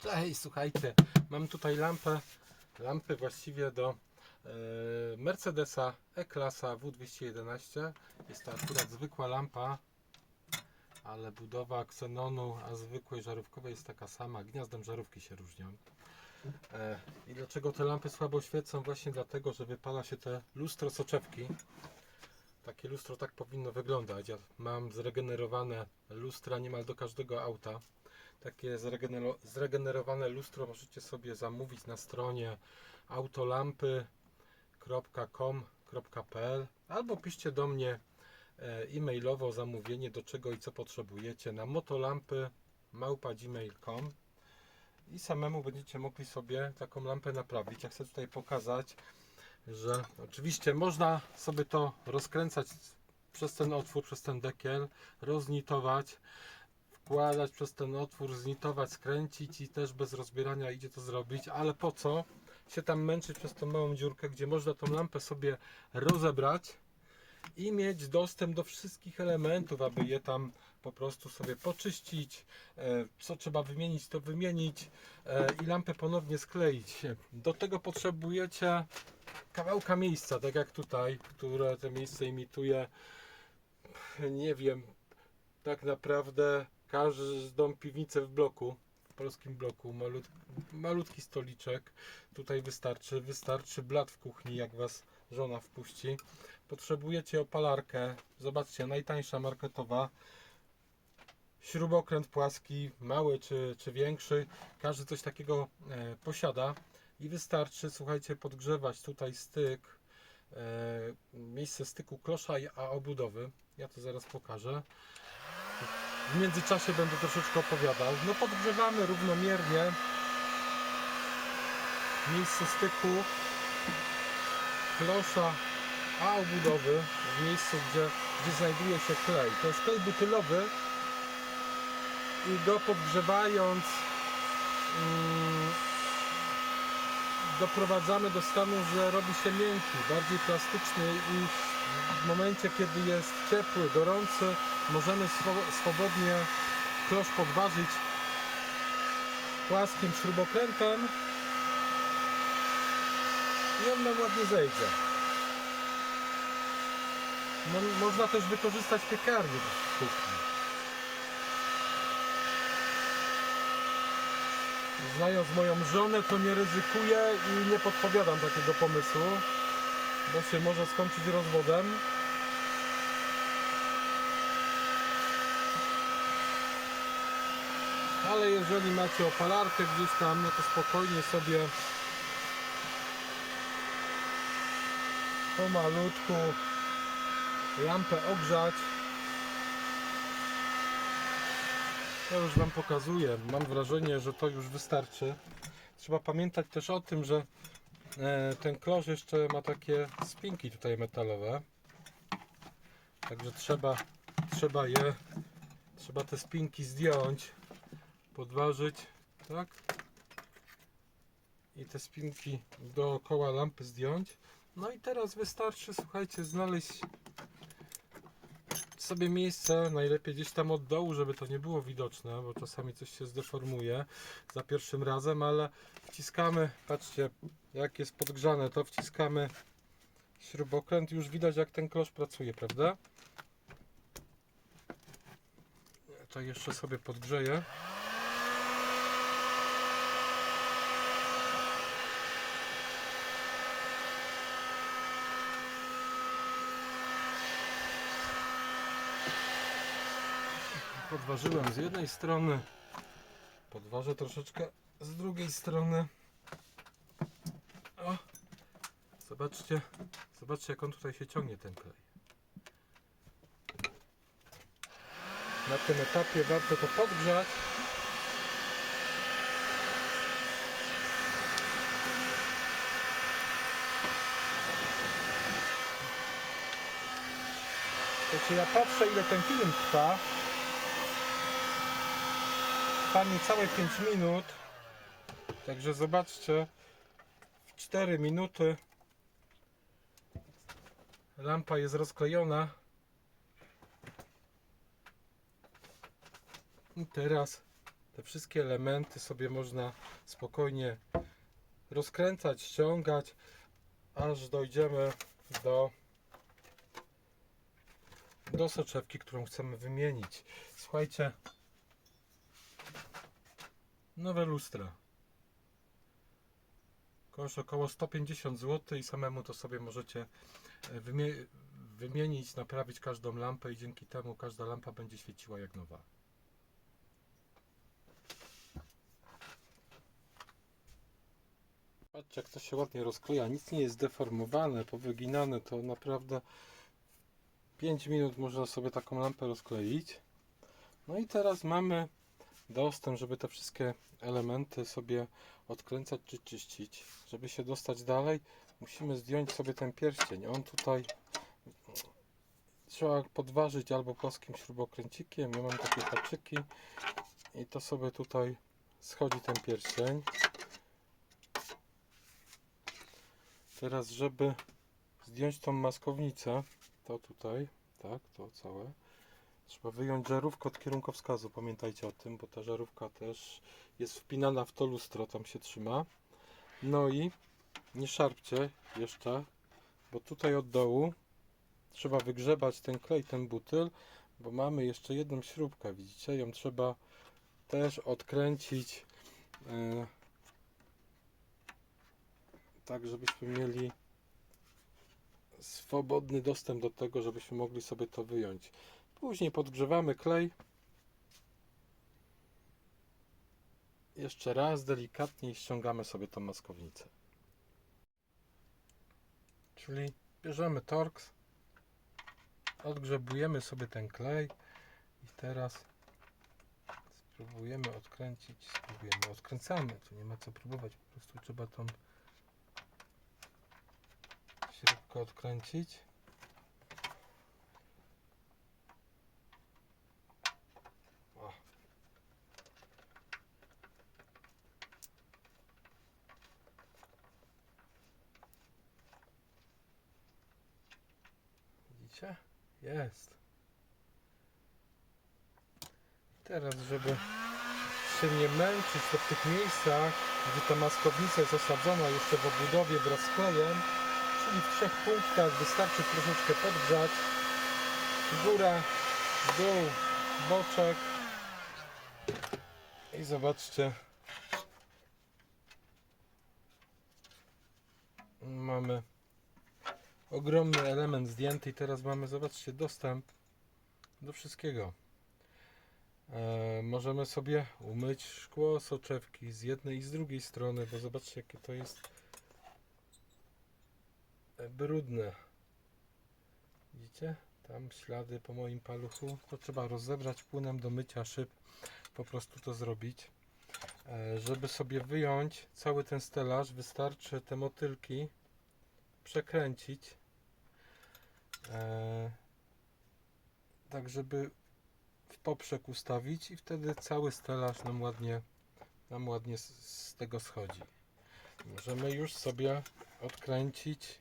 Cześć, słuchajcie, mam tutaj lampę, lampy właściwie do e, Mercedesa E-klasa W211. Jest to akurat zwykła lampa, ale budowa ksenonu, a zwykłej żarówkowej jest taka sama. Gniazdem żarówki się różnią. E, I dlaczego te lampy słabo świecą? Właśnie dlatego, że wypala się te lustro soczewki. Takie lustro tak powinno wyglądać. Ja mam zregenerowane lustra niemal do każdego auta. Takie zregenero- zregenerowane lustro możecie sobie zamówić na stronie autolampy.com.pl albo piszcie do mnie e, e-mailowo zamówienie do czego i co potrzebujecie na motolampy małpa.gmail.com i samemu będziecie mogli sobie taką lampę naprawić. Ja chcę tutaj pokazać, że oczywiście można sobie to rozkręcać przez ten otwór, przez ten dekiel, roznitować, wkładać przez ten otwór, znitować, skręcić i też bez rozbierania idzie to zrobić, ale po co się tam męczyć przez tą małą dziurkę, gdzie można tą lampę sobie rozebrać i mieć dostęp do wszystkich elementów, aby je tam po prostu sobie poczyścić, e, co trzeba wymienić, to wymienić e, i lampę ponownie skleić. Do tego potrzebujecie kawałka miejsca, tak jak tutaj, które to miejsce imituje, nie wiem, tak naprawdę każdą piwnicę w bloku, w polskim bloku, malut, malutki stoliczek, tutaj wystarczy, wystarczy blat w kuchni, jak Was żona wpuści. Potrzebujecie opalarkę, zobaczcie, najtańsza marketowa, śrubokręt płaski, mały czy, czy większy, każdy coś takiego e, posiada i wystarczy, słuchajcie, podgrzewać tutaj styk, e, miejsce styku klosza, a obudowy. Ja to zaraz pokażę. W międzyczasie będę troszeczkę opowiadał. No podgrzewamy równomiernie miejsce styku klosza, a obudowy w miejscu, gdzie, gdzie znajduje się klej. To jest klej butylowy i go podgrzewając mm, doprowadzamy do stanu, że robi się miękki, bardziej plastyczny i w momencie, kiedy jest ciepły, gorący, możemy swo- swobodnie klosz podważyć płaskim śrubokrętem i on nam ładnie zejdzie. No, można też wykorzystać piekarnik w kuchni. Znając moją żonę, to nie ryzykuję i nie podpowiadam takiego pomysłu, bo się może skończyć rozwodem. Ale jeżeli macie opalarkę gdzieś tam, no to spokojnie sobie pomalutku lampę ogrzać. Ja już Wam pokazuję. Mam wrażenie, że to już wystarczy. Trzeba pamiętać też o tym, że ten klosz jeszcze ma takie spinki tutaj metalowe. Także trzeba, trzeba je, trzeba te spinki zdjąć, podważyć, tak? I te spinki dookoła lampy zdjąć. No i teraz wystarczy, słuchajcie, znaleźć sobie miejsce, najlepiej gdzieś tam od dołu, żeby to nie było widoczne, bo czasami coś się zdeformuje za pierwszym razem, ale wciskamy, patrzcie, jak jest podgrzane, to wciskamy śrubokręt, już widać jak ten klosz pracuje, prawda? To jeszcze sobie podgrzeję. Podważyłem z jednej strony, podważę troszeczkę z drugiej strony. O, zobaczcie, zobaczcie jak on tutaj się ciągnie ten klej. Na tym etapie warto to podgrzać. Wiecie, ja patrzę ile ten film trwa. Trwa niecałe 5 minut. Także zobaczcie. W 4 minuty lampa jest rozklejona. I teraz te wszystkie elementy sobie można spokojnie rozkręcać, ściągać, aż dojdziemy do do soczewki, którą chcemy wymienić. Słuchajcie, nowe lustra. Koszt około 150 zł i samemu to sobie możecie e, wymie- wymienić, naprawić każdą lampę i dzięki temu każda lampa będzie świeciła jak nowa. Patrzcie jak to się ładnie rozkleja, nic nie jest deformowane, powyginane, to naprawdę 5 minut można sobie taką lampę rozkleić. No i teraz mamy dostęp, żeby te wszystkie elementy sobie odkręcać czy czyścić. Żeby się dostać dalej, musimy zdjąć sobie ten pierścień. On tutaj trzeba podważyć albo płaskim śrubokręcikiem. Ja mam takie haczyki i to sobie tutaj schodzi ten pierścień. Teraz, żeby zdjąć tą maskownicę, to tutaj, tak, to całe. Trzeba wyjąć żarówkę od kierunkowskazu, pamiętajcie o tym, bo ta żarówka też jest wpinana w to lustro, tam się trzyma. No i nie szarpcie jeszcze, bo tutaj od dołu trzeba wygrzebać ten klej, ten butyl, bo mamy jeszcze jedną śrubkę, widzicie, ją trzeba też odkręcić e, tak, żebyśmy mieli swobodny dostęp do tego, żebyśmy mogli sobie to wyjąć. Później podgrzewamy klej. Jeszcze raz delikatnie ściągamy sobie tą maskownicę. Czyli bierzemy Torx, odgrzebujemy sobie ten klej i teraz spróbujemy odkręcić, spróbujemy, odkręcamy, tu nie ma co próbować, po prostu trzeba tą śrubkę odkręcić. O. Widzicie? Jest. Teraz, żeby się nie męczyć to w tych miejscach, gdzie ta maskownica jest osadzona jeszcze w obudowie wraz z klejem, czyli w trzech punktach wystarczy troszeczkę podgrzać. Góra, dół, boczek. I zobaczcie. Mamy ogromny element zdjęty i teraz mamy, zobaczcie, dostęp do wszystkiego. E, możemy sobie umyć szkło, soczewki z jednej i z drugiej strony, bo zobaczcie jakie to jest brudne. Widzicie? Tam ślady po moim paluchu. To trzeba rozebrać płynem do mycia szyb. Po prostu to zrobić. E, żeby sobie wyjąć cały ten stelaż, wystarczy te motylki przekręcić. E, tak, żeby w poprzek ustawić i wtedy cały stelaż nam ładnie, nam ładnie z, tego schodzi. Możemy już sobie odkręcić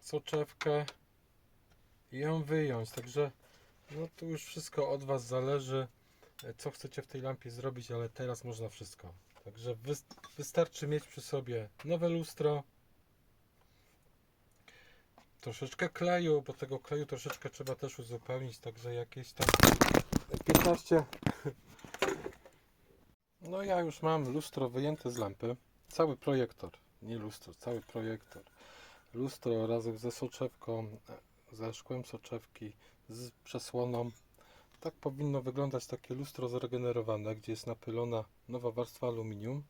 soczewkę i ją wyjąć. Także no tu już wszystko od Was zależy, e, co chcecie w tej lampie zrobić, ale teraz można wszystko. Także wys wystarczy mieć przy sobie nowe lustro, troszeczkę kleju, bo tego kleju troszeczkę trzeba też uzupełnić, także jakieś tam 15 no ja już mam lustro wyjęte z lampy. Cały projektor, nie lustro, cały projektor. Lustro razem ze soczewką ze szkłem soczewki z przesłoną. Tak powinno wyglądać takie lustro zregenerowane, gdzie jest napylona nowa warstwa aluminium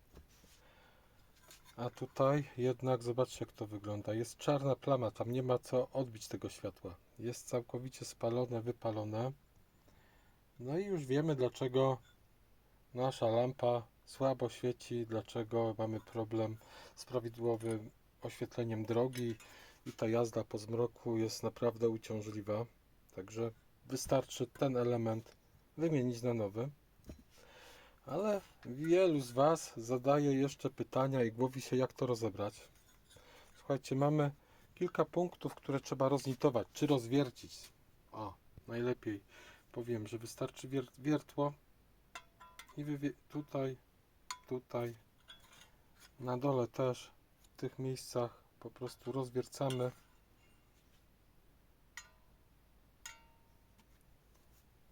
a tutaj jednak zobaczcie jak to wygląda. Jest czarna plama, tam nie ma co odbić tego światła. Jest całkowicie spalone, wypalone. No i już wiemy dlaczego nasza lampa słabo świeci, dlaczego mamy problem z prawidłowym oświetleniem drogi i ta jazda po zmroku jest naprawdę uciążliwa. Także wystarczy ten element wymienić na nowy. Ale wielu z Was zadaje jeszcze pytania i głowi się, jak to rozebrać. Słuchajcie, mamy kilka punktów, które trzeba roznitować, czy rozwiercić. O, najlepiej powiem, że wystarczy wier wiertło i tutaj, tutaj, na dole też, w tych miejscach po prostu rozwiercamy.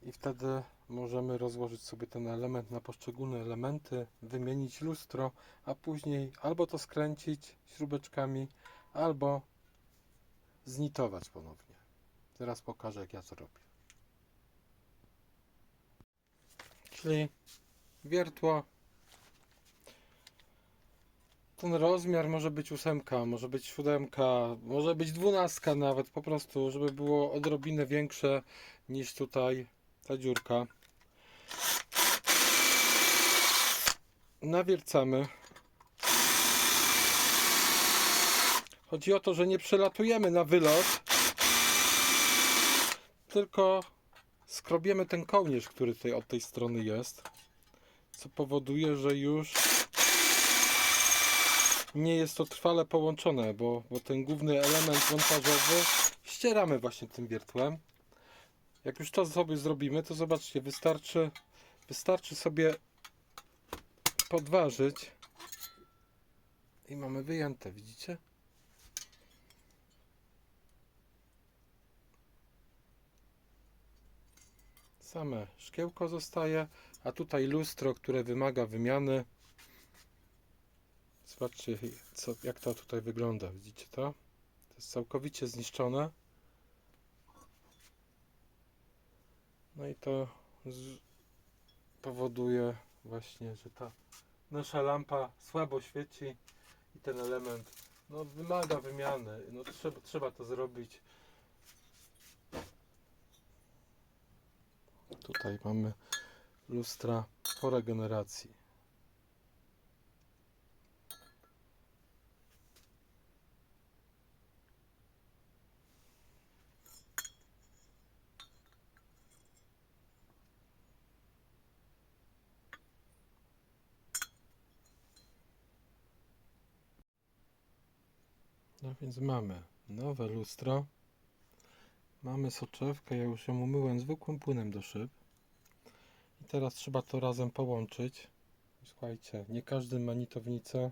I wtedy możemy rozłożyć sobie ten element na poszczególne elementy, wymienić lustro, a później albo to skręcić śrubeczkami, albo znitować ponownie. Teraz pokażę jak ja to robię. Czyli wiertło. Ten rozmiar może być ósemka, może być siódemka, może być dwunastka nawet po prostu, żeby było odrobinę większe niż tutaj ta dziurka. Nawiercamy. Chodzi o to, że nie przelatujemy na wylot, tylko skrobiemy ten kołnierz, który tutaj od tej strony jest, co powoduje, że już nie jest to trwale połączone, bo, bo ten główny element montażowy ścieramy właśnie tym wiertłem. Jak już to sobie zrobimy, to zobaczcie, wystarczy, wystarczy sobie podważyć i mamy wyjęte, widzicie? Same szkiełko zostaje, a tutaj lustro, które wymaga wymiany. Zobaczcie, co, jak to tutaj wygląda. Widzicie to? To jest całkowicie zniszczone. No i to powoduje właśnie, że ta nasza lampa słabo świeci i ten element no, wymaga wymiany. No, trzeba, trzeba to zrobić. Tutaj mamy lustra po regeneracji. No więc mamy nowe lustro. Mamy soczewkę, ja już ją umyłem zwykłym płynem do szyb. I teraz trzeba to razem połączyć. Słuchajcie, nie każdy ma nitownicę,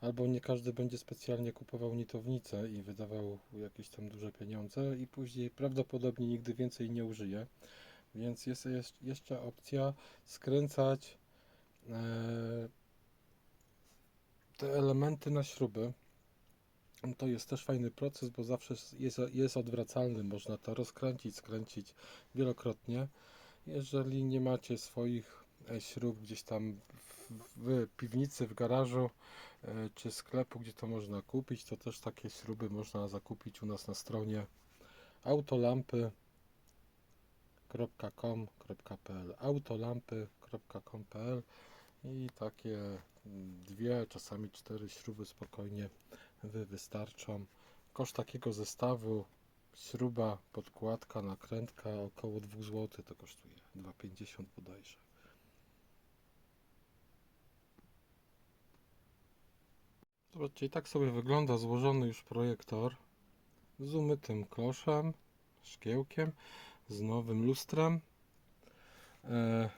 albo nie każdy będzie specjalnie kupował nitownicę i wydawał jakieś tam duże pieniądze i później prawdopodobnie nigdy więcej nie użyje. Więc jest jesz- jeszcze opcja skręcać e, te elementy na śruby. To jest też fajny proces, bo zawsze jest, jest odwracalny. Można to rozkręcić, skręcić wielokrotnie. Jeżeli nie macie swoich e, śrub gdzieś tam w, piwnicy, w garażu e, czy sklepu, gdzie to można kupić, to też takie śruby można zakupić u nas na stronie autolampy.com.pl autolampy.com.pl i takie mm, dwie, czasami cztery śruby spokojnie wy wystarczą. Koszt takiego zestawu śruba, podkładka, nakrętka około 2 zł to kosztuje. 2,50 bodajże. Zobaczcie, i tak sobie wygląda złożony już projektor z umytym kloszem, szkiełkiem, z nowym lustrem. E,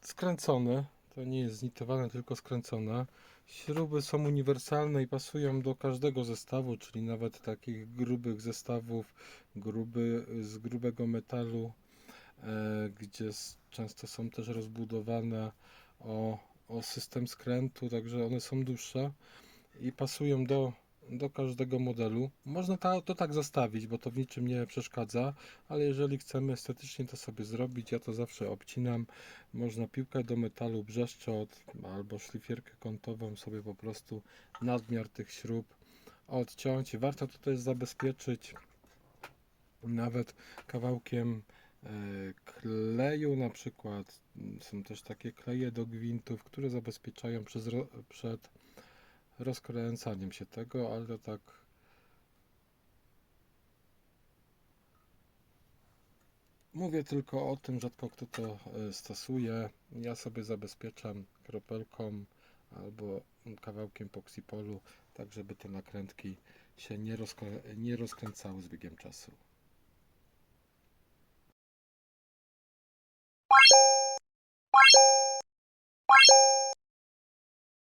skręcony, to nie jest znitowane, tylko skręcone. Śruby są uniwersalne i pasują do każdego zestawu, czyli nawet takich grubych zestawów, gruby, z grubego metalu, e, gdzie często są też rozbudowane o, o system skrętu, także one są dłuższe i pasują do, do każdego modelu. Można to tak zostawić, bo to w niczym nie przeszkadza, ale jeżeli chcemy estetycznie to sobie zrobić, ja to zawsze obcinam. Można piłkę do metalu, brzeszczot albo szlifierkę kątową sobie po prostu nadmiar tych śrub odciąć. Warto to też zabezpieczyć nawet kawałkiem e, kleju na przykład. Są też takie kleje do gwintów, które zabezpieczają przez, przed rozkręcaniem się tego, ale tak Mówię tylko o tym, rzadko kto to e, stosuje. Ja sobie zabezpieczam kropelką albo kawałkiem poksipolu, tak żeby te nakrętki się nie, nie rozkręcały z biegiem czasu.